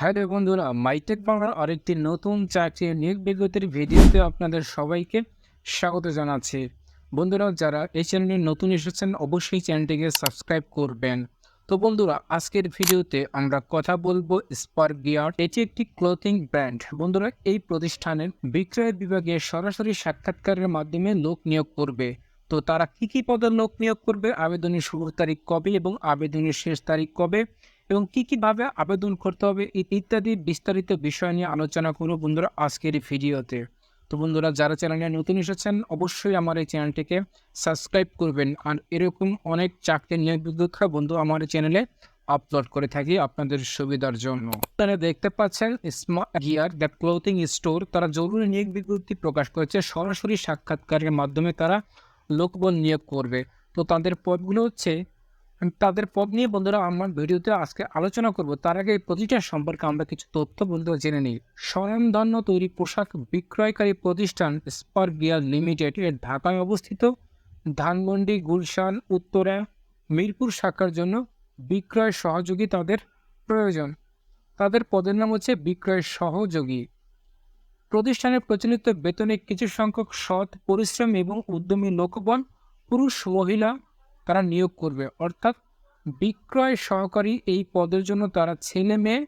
হ্যাঁ রে বন্ধুরা, মাইটেক বাংলার আরেকটি নতুন চাকরি নিয়োগ বিজ্ঞপ্তির ভিডিওতে আপনাদের সবাইকে স্বাগত জানাচ্ছি। বন্ধুরা, যারা এই চ্যানেলে নতুন এসেছেন, অবশ্যই চ্যানেলটিকে সাবস্ক্রাইব করবেন। তো বন্ধুরা, আজকের ভিডিওতে আমরা কথা বলব স্পার্ক গিয়ার, এটি একটি ক্লোথিং ব্র্যান্ড। বন্ধুরা, এই প্রতিষ্ঠানের বিক্রয় বিভাগে সরাসরি সাক্ষাৎকারের মাধ্যমে লোক নিয়োগ করবে। তো তারা কি কি পদে লোক নিয়োগ করবে, আবেদনের শুরুর তারিখ কবে এবং আবেদনের শেষ তারিখ কবে এবং কি কীভাবে আবেদন করতে হবে ইত্যাদি বিস্তারিত বিষয় নিয়ে আলোচনা করব বন্ধুরা আজকের ভিডিওতে। তো বন্ধুরা, যারা চ্যানেলে নতুন এসেছেন, অবশ্যই আমার এই চ্যানেলটিকে সাবস্ক্রাইব করবেন। আর এরকম অনেক চাকরি নিয়োগ বন্ধু আমার এই চ্যানেলে আপলোড করে থাকি আপনাদের সুবিধার জন্য। আপনারা দেখতে পাচ্ছেন smart gear the clothing store তারা জরুরি নিয়োগ বিজ্ঞপ্তি প্রকাশ করেছে। সরাসরি সাক্ষাৎকারের মাধ্যমে তারা লোকবল নিয়োগ করবে। তো তাদের পদগুলো হচ্ছে তাদের পদ নিয়ে বন্ধুরা আমার ভিডিওতে আজকে আলোচনা করব। তার আগে এই প্রতিষ্ঠান সম্পর্কে আমরা কিছু তথ্য বন্ধুরা জেনে নিই। স্বয়ংধন্য তৈরি পোশাক বিক্রয়কারী প্রতিষ্ঠান স্পার্ক গিয়ার লিমিটেড এর ঢাকায় অবস্থিত। ধানমন্ডি, গুলশান, উত্তরা, মিরপুর শাখার জন্য বিক্রয় সহযোগী তাদের প্রয়োজন। তাদের পদের নাম হচ্ছে বিক্রয় সহযোগী। প্রতিষ্ঠানের প্রচলিত বেতনে কিছু সংখ্যক সৎ, পরিশ্রম এবং উদ্যমী লোকবল, পুরুষ, মহিলা তারা নিয়োগ করবে। অর্থাৎ বিক্রয় সহকারী এই পদের জন্য তারা ছেলে মেয়ে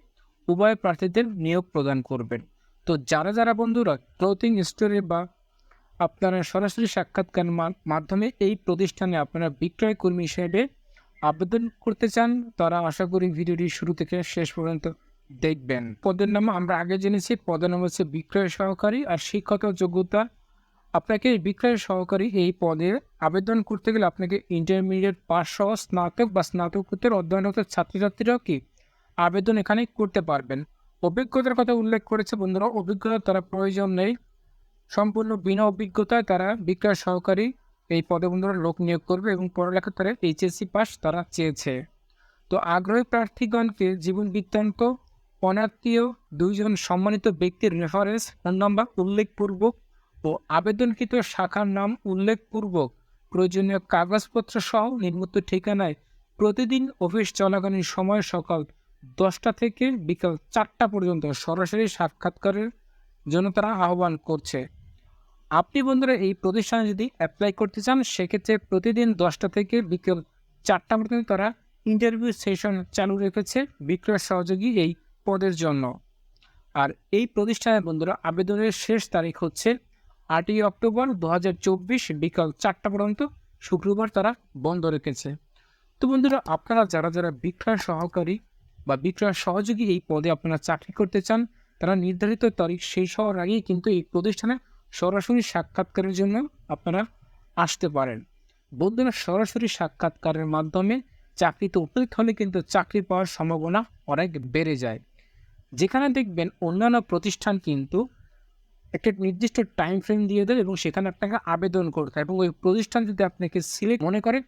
উভয় প্রার্থীদের নিয়োগ প্রদান করবেন তো যারা যারা বন্ধুরা ক্লোথিং স্টোরে বা আপনারা সরাসরি সাক্ষাৎকার মাধ্যমে এই প্রতিষ্ঠানে আপনারা বিক্রয় কর্মী হিসেবে আবেদন করতে চান, তারা আশা করি ভিডিওটি শুরু থেকে শেষ পর্যন্ত দেখবেন। পদের নাম আমরা আগে জেনেছি, পদের নাম হচ্ছে বিক্রয় সহকারী আর শিক্ষত যোগ্যতা আপনাকে বিক্রয় সহকারী এই পদে আবেদন করতে গেলে আপনাকে ইন্টারমিডিয়েট পাস সহ স্নাতক বা স্নাতকোত্তর অধ্যয়নরত ছাত্রছাত্রীরাও কি আবেদন এখানে করতে পারবেন। অভিজ্ঞতার কথা উল্লেখ করেছে বন্ধুরা অভিজ্ঞতা তারা প্রয়োজন নেই। সম্পূর্ণ বিনা অভিজ্ঞতায় তারা বিক্রয় সহকারী এই পদে বন্ধুরা লোক নিয়োগ করবে এবং পড়ালেখা তারা এইচএসসি পাস তারা চেয়েছে। তো আগ্রহী প্রার্থীগণকে জীবন বৃত্তান্ত, অনাত্মীয় দুইজন সম্মানিত ব্যক্তির রেফারেন্স ফোন নাম্বার উল্লেখপূর্বক ও আবেদনকৃত শাখার নাম উল্লেখপূর্বক প্রয়োজনীয় কাগজপত্র সহ নির্মিত ঠিকানায় প্রতিদিন অফিস চলাকালীন সময় সকাল দশটা থেকে বিকাল চারটা পর্যন্ত সরাসরি সাক্ষাৎকারের জন্য তারা আহ্বান করছে। আপনি বন্ধুরা এই প্রতিষ্ঠানে যদি অ্যাপ্লাই করতে চান, সেক্ষেত্রে প্রতিদিন দশটা থেকে বিকেল চারটা পর্যন্ত তারা ইন্টারভিউ সেশন চালু রেখেছে বিক্রয় সহযোগী এই পদের জন্য। আর এই প্রতিষ্ঠানে বন্ধুরা, আবেদনের শেষ তারিখ হচ্ছে আটই অক্টোবর দু হাজার চব্বিশ বিকাল চারটা পর্যন্ত শুক্রবার তারা বন্ধ রেখেছে। তো বন্ধুরা, আপনারা যারা যারা বিক্রয় সহকারী বা বিক্রয় সহযোগী এই পদে আপনারা চাকরি করতে চান, তারা নির্ধারিত তারিখ শেষ হওয়ার আগেই কিন্তু এই প্রতিষ্ঠানে সরাসরি সাক্ষাৎকারের জন্য আপনারা আসতে পারেন। বন্ধুরা, সরাসরি সাক্ষাৎকারের মাধ্যমে চাকরিতে উপস্থিত হলে কিন্তু চাকরি পাওয়ার সম্ভাবনা অনেক বেড়ে যায়। যেখানে দেখবেন অন্যান্য প্রতিষ্ঠান কিন্তু একটা নির্দিষ্ট টাইম ফ্রেম দিয়ে দেয় এবং সেখানে আপনাকে আবেদন করতে হয়। এবং ওই প্রতিষ্ঠান যদি আপনাকে সিলেক্ট মনে করে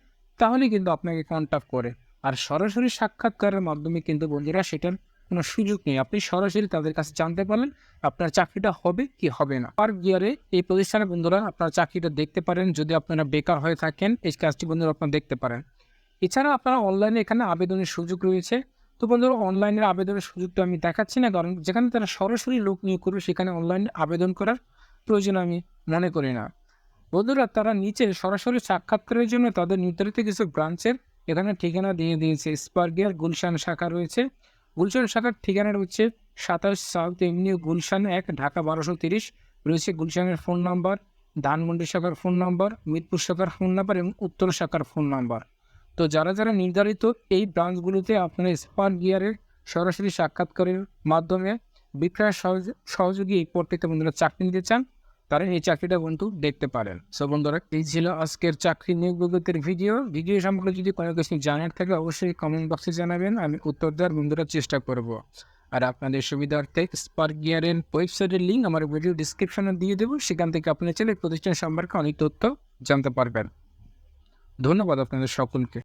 তাহলে কিন্তু আপনাকে কন্ট্যাক্ট করে। আর সরাসরি সাক্ষাৎকারের মাধ্যমে কিন্তু বন্ধুরা সেটার কোনো সুযোগ নেই। আপনি সরাসরি তাদের কাছে জানতে পারলেন আপনার চাকরিটা হবে কি হবে না। পার গিয়ারে এই প্রতিষ্ঠানে বন্ধুরা আপনার চাকরিটা দেখতে পারেন। যদি আপনারা বেকার হয়ে থাকেন, এই কাজটি বন্ধুরা আপনারা দেখতে পারেন। এছাড়া আপনারা অনলাইনে এখানে আবেদনের সুযোগ রয়েছে। তো বন্ধুরা অনলাইনের আবেদনের সুযোগটা আমি দেখাচ্ছি না, কারণ যেখানে তারা সরাসরি লোক নিয়োগ করবে, সেখানে অনলাইনে আবেদন করার প্রয়োজন আমি মনে করি না। বন্ধুরা, তারা নিচে সরাসরি সাক্ষাৎকারের জন্য তাদের নির্ধারিত কিছু ব্রাঞ্চের এখানে ঠিকানা দিয়ে দিয়েছে। স্পার্গিয়ার গুলশান শাখা রয়েছে। গুলশান শাখার ঠিকানা রয়েছে সাতাশ সাউথ এভিনিউ গুলশান এক, ঢাকা বারোশো তিরিশ। রয়েছে গুলশানের ফোন নাম্বার ধানমন্ডি শাখার ফোন নাম্বার মিরপুর শাখার ফোন নাম্বার এবং উত্তর শাখার ফোন নাম্বার তো যারা যারা নির্ধারিত এই ব্রাঞ্চগুলোতে আপনারা স্পার্ক গিয়ারের সরাসরি সাক্ষাৎকারের মাধ্যমে বিক্রয় সহযোগী এই পদটিতে বন্ধুরা চাকরি নিতে চান, তারা এই চাকরিটা কিন্তু দেখতে পারেন। সো বন্ধুরা, এই ছিল আজকের চাকরি নিয়োগ বিজ্ঞপ্তির ভিডিও ভিডিও সম্পর্কে যদি কোনো কিছু জানার থাকে, অবশ্যই কমেন্ট বক্সে জানাবেন, আমি উত্তর দেওয়ার বন্ধুরা চেষ্টা করব। আর আপনাদের সুবিধার্থে স্পার্ক গিয়ারের ওয়েবসাইটের লিঙ্ক আমার ভিডিও ডিসক্রিপশনে দিয়ে দেবো, সেখান থেকে আপনি চাইলে প্রতিষ্ঠান সম্পর্কে অনেক তথ্য জানতে পারবেন। ধন্যবাদ আপনাদের সকলকে।